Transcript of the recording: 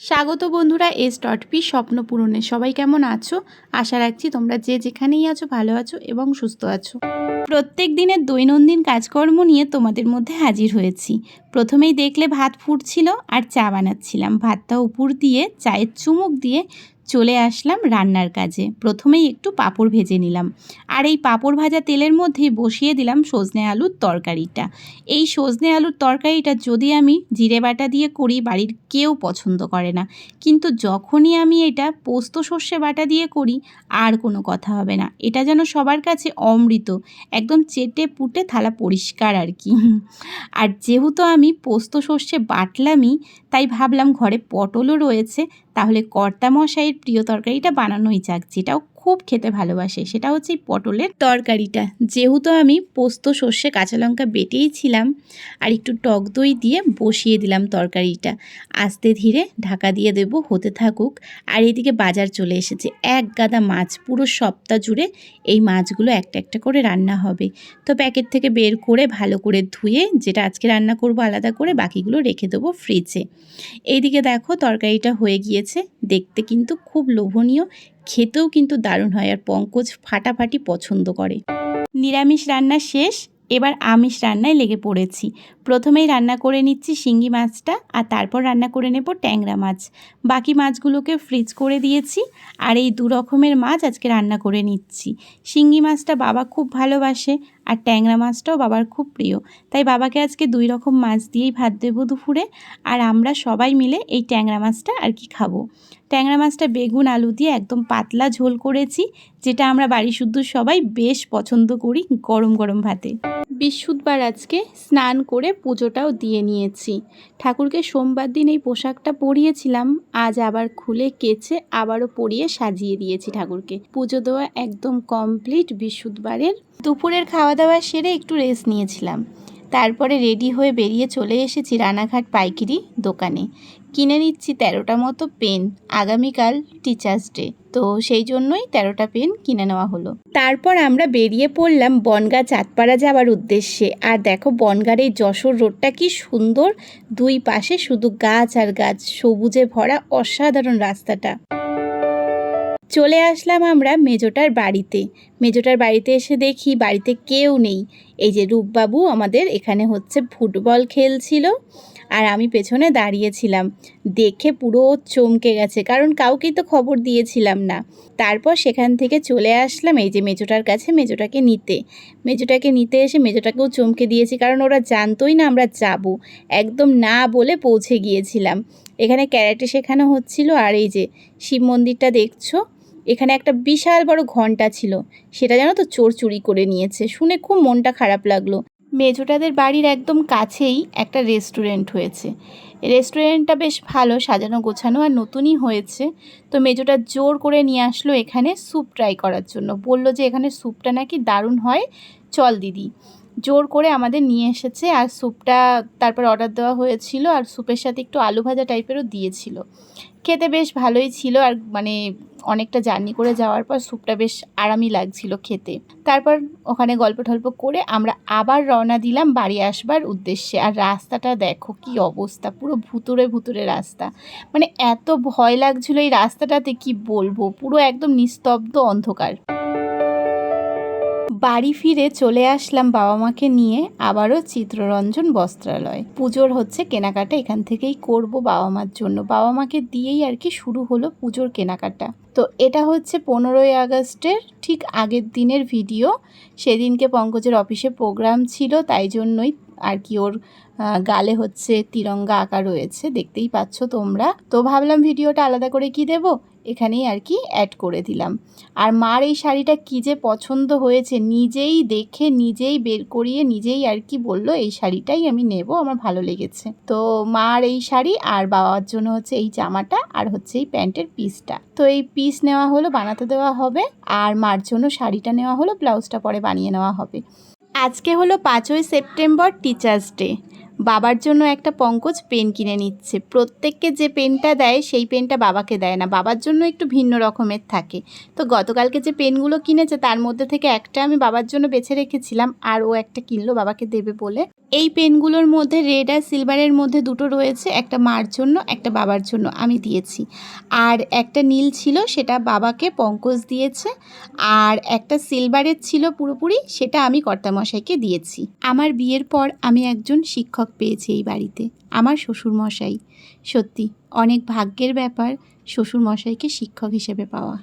স্বাগত বন্ধুরা, S dot P স্বপ্ন পূরণে। সবাই কেমন আছো? আশা রাখছি তোমরা যে যেখানেই আছো ভালো আছো এবং সুস্থ আছো। প্রত্যেক দিনের দৈনন্দিন কাজকর্ম নিয়ে তোমাদের মধ্যে হাজির হয়েছি। প্রথমেই দেখলে ভাত ফুটছিল আর চা বানাচ্ছিলাম। ভাতটা উপর দিয়ে, চায়ের চুমুক দিয়ে চলে আসলাম রান্নার কাজে। প্রথমেই একটু পাঁপড় ভেজে নিলাম। আর এই পাঁপড় ভাজা তেলের মধ্যেই বসিয়ে দিলাম সজনে আলুর তরকারিটা। এই সজনে আলুর তরকারিটা যদি আমি জিরে বাটা দিয়ে করি, বাড়ির কেউ পছন্দ করে না। কিন্তু যখনই আমি এটা পোস্ত সর্ষে বাটা দিয়ে করি, আর কোনো কথা হবে না। এটা যেন সবার কাছে অমৃত, একদম চেটে পুটে থালা পরিষ্কার আর কি। আর যেহেতু আমি পোস্ত সর্ষে বাটলামই, তাই ভাবলাম ঘরে পটলও রয়েছে তাহলে কর্তা মশাইয়ের প্রিয় তরকারিটা বানানোই যাক যেটাও খুব খেতে ভালোবাসে, সেটা হচ্ছে পটলের তরকারিটা। যেহেতু আমি পোস্ত, সর্ষে, কাঁচা লঙ্কা বেটেই ছিলাম, আর একটু টক দই দিয়ে বসিয়ে দিলাম তরকারিটা। আস্তে ধীরে ঢাকা দিয়ে দেব, হতে থাকুক। আর এদিকে বাজার চলে এসেছে। এক গাদা মাছ, পুরো সপ্তাহ জুড়ে এই মাছগুলো একটা একটা করে রান্না হবে। তো প্যাকেট থেকে বের করে ভালো করে ধুয়ে, যেটা আজকে রান্না করব আলাদা করে, বাকিগুলো রেখে দেবো ফ্রিজে এইদিকে দেখো তরকারিটা হয়ে গিয়েছে। দেখতে কিন্তু খুব লোভনীয় খেতেও কিন্তু দারুণ হয় আর পঙ্কজ ফাটাফাটি পছন্দ করে। নিরামিষ রান্না শেষ, এবার আমিষ রান্নায় লেগে পড়েছি। প্রথমেই রান্না করে নিচ্ছি শিঙ্গি মাছটা আর তারপর রান্না করে নেব ট্যাংরা মাছ। বাকি মাছগুলোকে ফ্রিজ করে দিয়েছি আর এই দু রকমের মাছ আজকে রান্না করে নিচ্ছি। শিঙ্গি মাছটা বাবা খুব ভালোবাসে আর ট্যাংরা মাছটাও বাবার খুব প্রিয়। তাই বাবাকে আজকে দুই রকম মাছ দিয়েই ভাত দেবো দুপুরে আর আমরা সবাই মিলে এই ট্যাংরা মাছটা আর কি খাব। ট্যাংরা মাছটা বেগুন, আলু দিয়ে একদম পাতলা ঝোল করেছি, যেটা আমরা বাড়ি শুদ্ধ সবাই বেশ পছন্দ করি গরম গরম ভাতে। বৃহস্পতিবার আজকে স্নান করে পুজোটাও দিয়ে নিয়েছি। ঠাকুরকে সোমবার দিন এই পোশাকটা পরিয়েছিলাম, আজ আবার খুলে কেচে আবারও পরিয়ে সাজিয়ে দিয়েছি ঠাকুরকে। পুজো দেওয়া একদম কমপ্লিট বৃহস্পতিবারের। দুপুরের খাওয়া দাওয়া সেরে একটু রেস্ট নিয়েছিলাম। তারপরে রেডি হয়ে বেরিয়ে চলে এসেছি রানাঘাট পাইকিরি দোকানে। কিনে নিচ্ছি তেরোটা মতো পেন। আগামীকাল টিচার্স ডে তো সেই জন্যই তেরোটা পেন কিনে নেওয়া হলো। তারপর আমরা বেরিয়ে পড়লাম বনগা চাঁদপাড়া যাওয়ার উদ্দেশ্যে। আর দেখো বনগার এই যশোর রোডটা কি সুন্দর। দুই পাশে শুধু গাছ আর গাছ। সবুজে ভরা অসাধারণ রাস্তাটা। চলে আসলাম আমরা মেজোটার বাড়িতে। মেজোটার বাড়িতে এসে দেখি বাড়িতে কেউ নেই। এই যে রূপবাবু আমাদের এখানে হচ্ছে ফুটবল খেলছিল আর আমি পেছনে দাঁড়িয়েছিলাম। দেখে পুরো চমকে গেছে, কারণ কাউকেই তো খবর দিয়েছিলাম না। তারপর সেখান থেকে চলে আসলাম এই যে মেজোটার কাছে মেজোটাকে নিতে। মেজোটাকে নিতে এসে মেজোটাকেও চমকে দিয়েছি, কারণ ওরা জানতোই না আমরা যাব। একদম না বলে পৌঁছে গিয়েছিলাম। এখানে ক্যারাটে শেখানো হচ্ছিল আর এই যে শিব মন্দিরটা দেখছ? এখানে একটা বিশাল বড় ঘণ্টা ছিল। সেটা যেন তো চোর চুরি করে নিয়েছে। শুনে খুব মনটা খারাপ লাগল। মেজোটাদের বাড়ির একদম কাছেই একটা রেস্টুরেন্ট হয়েছে। রেস্টুরেন্টটা বেশ ভালো সাজানো গোছানো আর নতুনই হয়েছে। তো মেজোটা জোর করে নিয়ে আসলো এখানে স্যুপ ট্রাই করার জন্য। বলল যে এখানে স্যুপটা নাকি দারুণ হয়। চল দিদি। জোর করে আমাদের নিয়ে এসেছে আর স্যুপটা তারপর অর্ডার দেওয়া হয়েছিল আর স্যুপের সাথে একটু আলু ভাজা টাইপেরও দিয়েছিল। খেতে বেশ ভালোই ছিল আর মানে অনেকটা জার্নি করে যাওয়ার পর স্যুপটা বেশ আরামই লাগছিল খেতে। তারপর ওখানে গল্প টল্প করে আমরা আবার রওনা দিলাম বাড়ি আসবার উদ্দেশ্যে। আর রাস্তাটা দেখো কি অবস্থা, পুরো ভুতুরে ভুতুরে রাস্তা। মানে এত ভয় লাগছিল এই রাস্তাটাতে কি বলব? পুরো একদম নিস্তব্ধ অন্ধকার। বাড়ি ফিরে চলে আসলাম বাবা মাকে নিয়ে, আবারও চিত্ররঞ্জন বস্ত্রালয়। পুজোর হচ্ছে কেনাকাটা, এখান থেকেই করব বাবা মার জন্য। বাবা মাকে দিয়েই আর কি শুরু হলো পুজোর কেনাকাটা। তো এটা হচ্ছে পনেরোই আগস্টের ঠিক আগের দিনের ভিডিও। সেদিনকে পঙ্কজের অফিসে প্রোগ্রাম ছিল, তাই জন্যই আর কি ওর গালে হচ্ছে তিরঙ্গা আঁকা রয়েছে, দেখতেই পাচ্ছ তোমরা। তো ভাবলাম ভিডিওটা আলাদা করে কি দেব? এখানেই আর কি অ্যাড করে দিলাম। আর মার এই শাড়িটা কী যে পছন্দ হয়েছে, নিজেই দেখে, নিজেই বের করিয়ে, নিজেই আর কি বলল, এই শাড়িটাই আমি নেব, আমার ভালো লেগেছে। তো মার এই শাড়ি আর বাবার জন্য হচ্ছে এই জামাটা আর হচ্ছে এই প্যান্টের পিসটা তো এই পিস নেওয়া হলো, বানাতে দেওয়া হবে আর মার জন্য শাড়িটা নেওয়া হলো, ব্লাউজটা পরে বানিয়ে নেওয়া হবে। আজকে হলো পাঁচই সেপ্টেম্বর টিচার্স ডে বাবার জন্য একটা পঙ্কজ পেন কিনে নিচ্ছে। প্রত্যেককে যে পেনটা দেয়, সেই পেনটা বাবাকে দেয় না। বাবার জন্য একটু ভিন্ন রকমের থাকে। তো গতকালকে যে পেনগুলো কিনেছে, তার মধ্যে থেকে একটা আমি বাবার জন্য বেছে রেখেছিলাম, আর ও একটা কিনলো বাবাকে দেবে বলে। এই পেনগুলোর মধ্যে রেড আর সিলভারের মধ্যে দুটো রয়েছে, একটা মার জন্য, একটা বাবার জন্য আমি দিয়েছি। আর একটা নীল ছিল, সেটা বাবাকে পঙ্কজ দিয়েছে। আর একটা সিলভারের ছিল পুরোপুরি, সেটা আমি কর্তামশাইকে দিয়েছি। আমার বিয়ের পর আমি একজন শিক্ষক পেয়েছি এই বাড়িতে, আমার শ্বশুরমশাই। সত্যি, অনেক ভাগ্যের ব্যাপার শ্বশুরমশাইকে শিক্ষক হিসেবে পাওয়া।